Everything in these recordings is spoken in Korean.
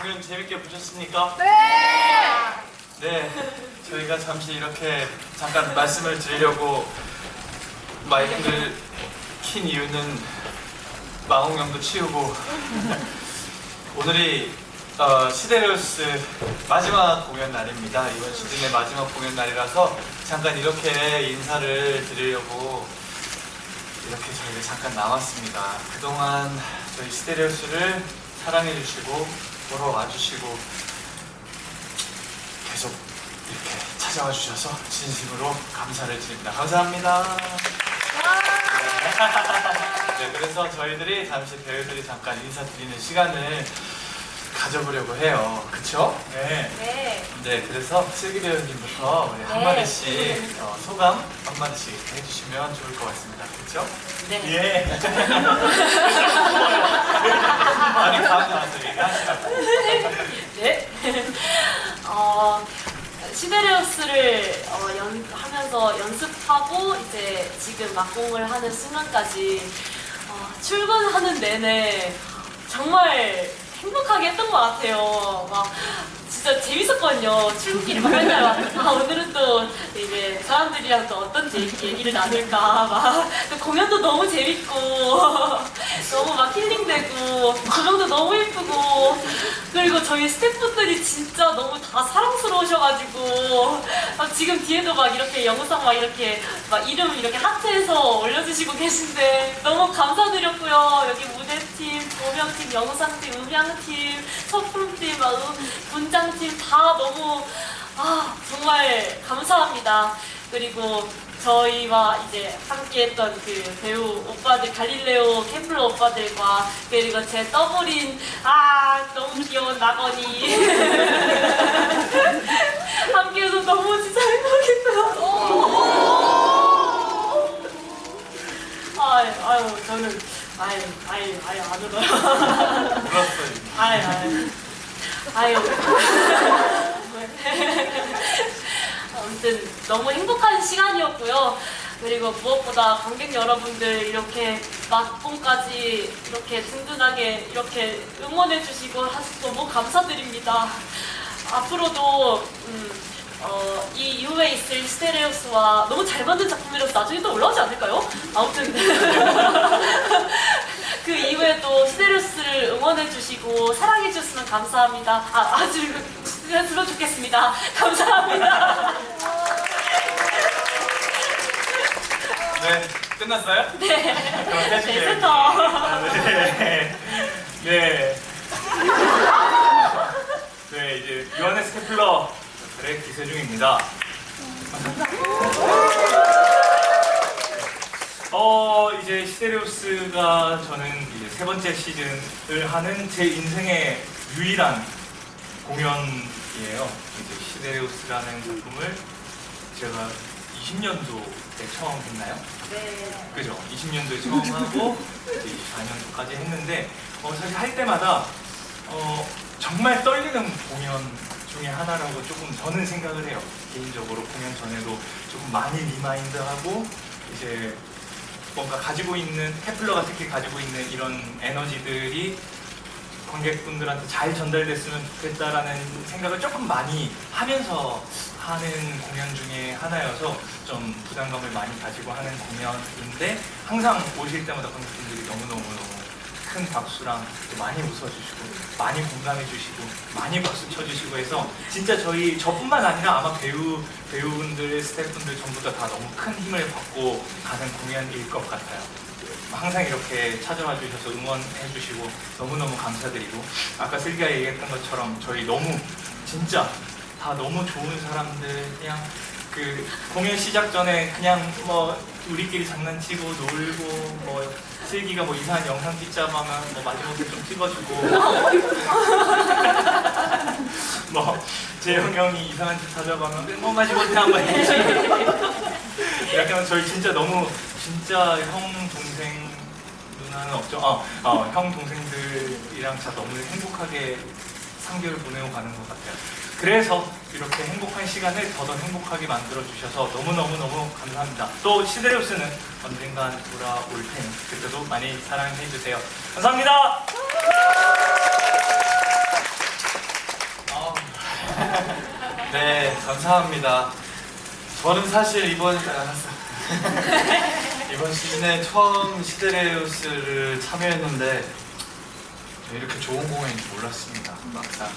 공연 재밌게 보셨습니까? 네! 네, 저희가 잠시 이렇게 잠깐 말씀을 드리려고 마이크를 킨 이유는 마홍영도 치우고 오늘이 어, 시데레우스 마지막 공연 날입니다. 이번 시즌의 마지막 공연 날이라서 잠깐 이렇게 인사를 드리려고 이렇게 저희가 잠깐 나왔습니다. 그동안 저희 시데레우스를 사랑해주시고 보러 와주시고 계속 이렇게 찾아와 주셔서 진심으로 감사를 드립니다. 감사합니다. 네, 그래서 저희들이 잠시 배우들이 잠깐 인사드리는 시간을 가져보려고 해요. 그쵸? 네. 네. 네, 그래서 슬기 배우님부터 우리 네. 한마디씩 어, 소감 한 마디씩 해주시면 좋을 것 같습니다. 그쵸? 네. 예. 아니, 가운데 와서 얘기하시라고. 네. 어, 시데레우스를 어, 연, 하면서 연습하고 이제 지금 막공을 하는 순간까지 어, 출근하는 내내 정말 행복하게 했던 것 같아요. 막 진짜 재밌었거든요. 출근길이 막 맨날 막, 아, 오늘은 또 이제 사람들이랑 또 어떤 제- 얘기를 나눌까. 막, 또 공연도 너무 재밌고, 너무 막 힐링 되고, 조명도 너무 예쁘고, 그리고 저희 스태프분들이 진짜 너무 다 사랑스러우셔가지고, 막 지금 뒤에도 막 이렇게 영상 막 이렇게 막 이름 이렇게 하트해서 올려주시고 계신데, 너무 감사드렸고요. 여기 무대팀, 조명팀, 영상팀, 음향팀, 소품팀, 막 음, 분장팀 다 너무 아 정말 감사합니다. 그리고 저희와 이제 함께했던 그 배우 오빠들 갈릴레오 캠플러 오빠들과 그리고 제 더블인 아 너무 귀여운 나건이 함께해서 너무 진짜 행복했어요. 아유 아유 저는 아유 아유 아유 안 울어요. 불었어요. 아유, 아유. 아유. 아무튼 너무 행복한 시간이었고요. 그리고 무엇보다 관객 여러분들 이렇게 막공까지 이렇게 든든하게 이렇게 응원해 주시고 하셔서 너무 감사드립니다. 앞으로도 음, 어, 이 이후에 있을 스테레오스와 너무 잘 만든 작품이라서 나중에 또 올라오지 않을까요? 아무튼 그 이후에도 스테레오스를 응원해 주시고 사랑해 주셨으면 감사합니다. 아, 아주 들어주겠습니다. 감사합니다. 네, 끝났어요? 네. 그럼 네, 해주세요. 센터. 아, 네. 네. 네, 이제 요한의 스테플러의 기세중입니다. 어, 이제 시데레우스가 저는 이제 세 번째 시즌을 하는 제 인생의 유일한 공연이에요. 이제 시데레우스라는 작품을 제가 20년도 때 처음 했나요? 네. 그죠? 20년도에 처음 하고 이제 24년도까지 했는데 어, 사실 할 때마다 어, 정말 떨리는 공연 중에 하나라고 조금 저는 생각을 해요. 개인적으로 공연 전에도 조금 많이 리마인드하고 이제 뭔가 가지고 있는 테플러가 특히 가지고 있는 이런 에너지들이 관객분들한테 잘 전달됐으면 좋겠다라는 생각을 조금 많이 하면서 하는 공연 중에 하나여서 좀 부담감을 많이 가지고 하는 공연인데 항상 오실 때마다 관객분들이 너무너무너무 큰 박수랑 또 많이 웃어주시고 많이 공감해주시고 많이 박수 쳐주시고 해서 진짜 저희 저뿐만 아니라 아마 배우 배우분들 스태프분들 전부 다, 다 너무 큰 힘을 받고 가는 공연일 것 같아요. 항상 이렇게 찾아와 주셔서 응원해 주시고 너무너무 감사드리고 아까 슬기가 얘기했던 것처럼 저희 너무 진짜 다 너무 좋은 사람들 그냥 그 공연 시작 전에 그냥 뭐 우리끼리 장난치고 놀고 뭐 슬기가 뭐 이상한 영상 찍자마면 뭐 마지막에 좀 찍어주고. 뭐 재영 형이 이상한 짓 하자고 하면 뭐 마지막에 한번 해주고. 약간 저희 진짜 너무 진짜 형 장난은 없죠. 아, 아, 형 동생들이랑 다 너무 행복하게 3개월 보내고 가는 것 같아요. 그래서 이렇게 행복한 시간을 더더 행복하게 만들어 주셔서 너무너무너무 감사합니다. 또 시드레우스는 언젠간 돌아올 테니 그때도 많이 사랑해 주세요. 감사합니다. 아, 네, 감사합니다. 저는 사실 이번 아, 이번 시즌에 처음 시데레우스를 참여했는데 이렇게 좋은 공연인지 몰랐습니다. 막상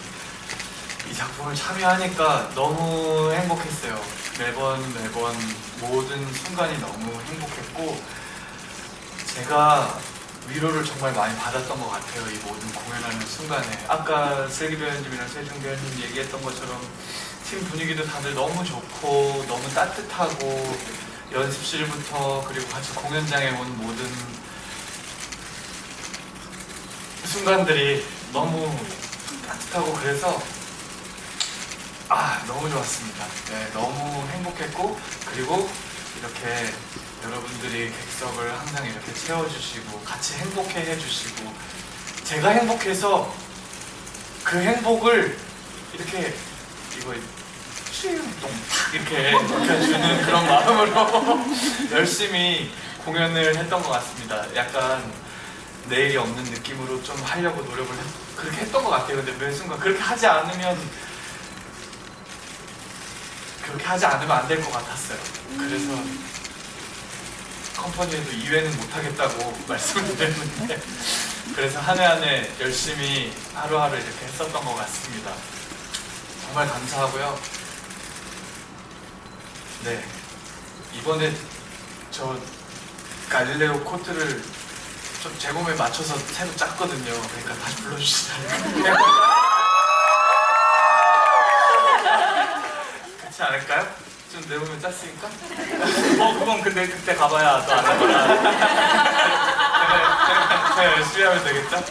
이 작품을 참여하니까 너무 행복했어요. 매번 매번 모든 순간이 너무 행복했고 제가 위로를 정말 많이 받았던 것 같아요. 이 모든 공연하는 순간에 아까 슬기 배우님이랑 세중 배우님 얘기했던 것처럼 팀 분위기도 다들 너무 좋고 너무 따뜻하고 연습실부터 그리고 같이 공연장에 온 모든 순간들이 너무 따뜻하고 그래서 아 너무 좋았습니다. 네, 너무 행복했고 그리고 이렇게 여러분들이 객석을 항상 이렇게 채워주시고 같이 행복해 해주시고 제가 행복해서 그 행복을 이렇게 이거 이렇게 느껴주는 그런 마음으로 열심히 공연을 했던 것 같습니다. 약간 내일이 없는 느낌으로 좀 하려고 노력을 했, 그렇게 했던 것 같아요. 근데 매 순간 그렇게 하지 않으면 그렇게 하지 않으면 안 될 것 같았어요. 그래서 컴퍼니에도 2회는 못하겠다고 말씀을 드렸는데 그래서 한 해 한 해 열심히 하루하루 이렇게 했었던 것 같습니다. 정말 감사하고요. 네 이번에 저 갈릴레오 코트를 좀 제 몸에 맞춰서 새로 짰거든요. 그러니까 다시 불러주시다니까. 그렇지 않을까요? 좀내 몸에 짰으니까? 어 그건 근데 그때 가봐야 또 아는 거라. 제가, 열심히 하면 되겠죠?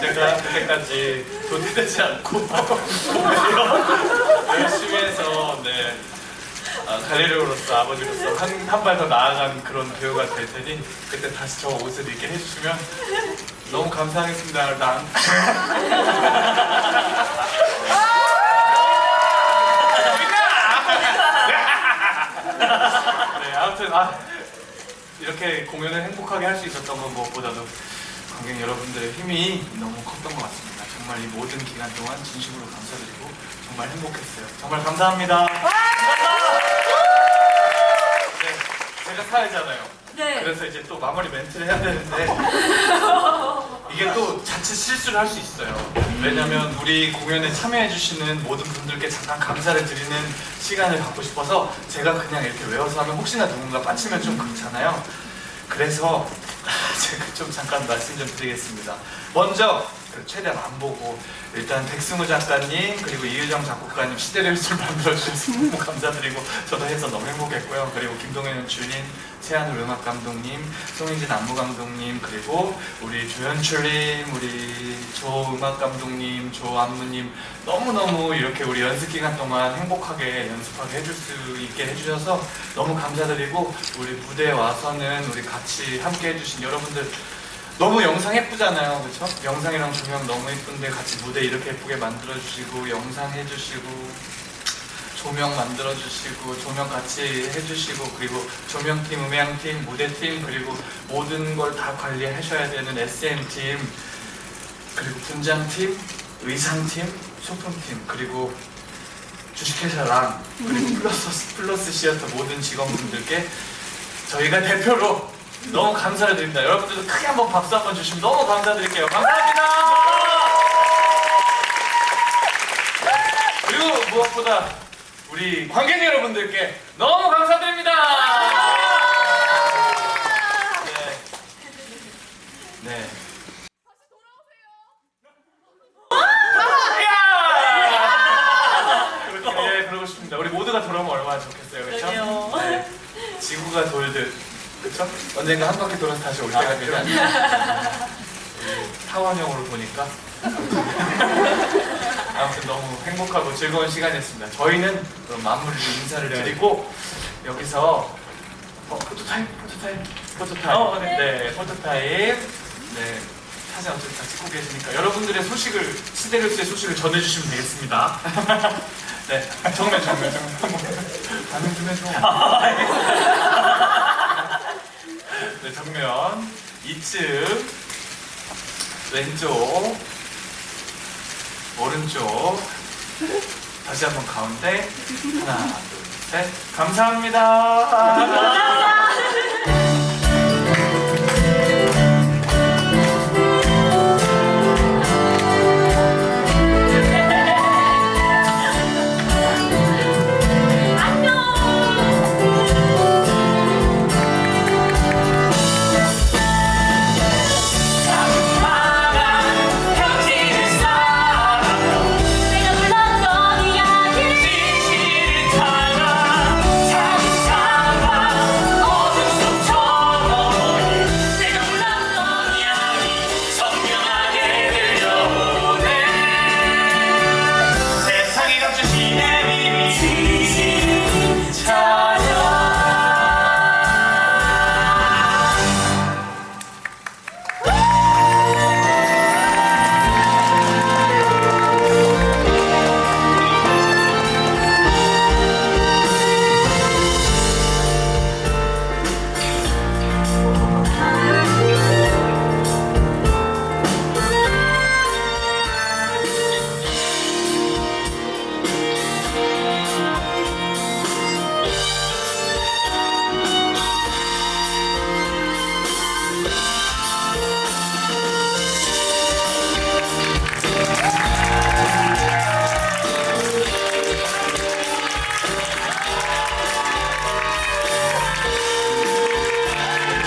제가 그때까지 돈이 되지 않고 열심히 해서 네 아, 갈리레오로서 아버지로서 한한발 더 나아간 그런 배우가 될 테니 그때 다시 저 옷을 입게 해주시면 너무 감사하겠습니다. 난 네, 아무튼 아, 이렇게 공연을 행복하게 할 수 있었던 건 무엇보다도 관객 여러분들의 힘이 너무 컸던 것 같습니다. 정말 이 모든 기간 동안 진심으로 감사드리고 정말 행복했어요. 정말 감사합니다. 제가 사회잖아요. 네. 그래서 이제 또 마무리 멘트를 해야 되는데 이게 또 자칫 실수를 할 수 있어요. 왜냐면 우리 공연에 참여해주시는 모든 분들께 잠깐 감사를 드리는 시간을 갖고 싶어서 제가 그냥 이렇게 외워서 하면 혹시나 누군가 빠치면 좀 그렇잖아요. 그래서 제가 좀 잠깐 말씀 좀 드리겠습니다. 먼저 그 최대한 안 보고 일단 백승우 작가님 그리고 이유정 작곡가님 시대레우스를 만들어 주셔서 너무 감사드리고 저도 해서 너무 행복했고요. 그리고 김동현 주인, 최한울 음악 감독님, 송인진 안무 감독님 그리고 우리 조연출님, 우리 조 음악 감독님, 조 안무님 너무 너무 이렇게 우리 연습 기간 동안 행복하게 연습하게 해줄 수 있게 해주셔서 너무 감사드리고 우리 무대에 와서는 우리 같이 함께 해주신 여러분들 너무 영상 예쁘잖아요, 그렇죠? 영상이랑 조명 너무 예쁜데 같이 무대 이렇게 예쁘게 만들어 주시고 영상 해주시고 조명 만들어 주시고 조명 같이 해주시고 그리고 조명팀, 음향팀, 무대팀 그리고 모든 걸 다 관리하셔야 되는 SM 팀 그리고 분장팀, 의상팀, 소품팀 그리고 주식회사랑 그리고 플러스 플러스 시어터 모든 직원분들께 저희가 대표로 너무 감사를 드립니다. 여러분들도 크게 한번 박수 한번 주시면 너무 감사드릴게요. 감사합니다. 그리고 무엇보다 우리 관객 여러분들께 너무 감사드립니다. 네. 네. 이야! 그렇게 예, 그러고 싶습니다. 우리 모두가 돌아오면 얼마나 좋겠어요, 그렇죠? 그러게요. 네. 지구가 돌듯, 그렇죠? 언젠가 한 바퀴 돌아서 다시 올 때가 되지 않나? 타원형으로 보니까 아무튼 너무 행복하고 즐거운 시간이었습니다. 저희는 그럼 마무리로 인사를 드리고 여기서 어, 포토타임, 포토타임, 포토타임. 어, 네. 네, 포토타임. 네, 사진 어차피 다 찍고 계시니까 여러분들의 소식을 시데르스의 소식을 전해주시면 되겠습니다. 네, 정면, 정면, 정면. 반응 좀 해줘. 네, 2층 왼쪽. 오른쪽. 다시 한번 가운데. 하나 둘 셋. 감사합니다.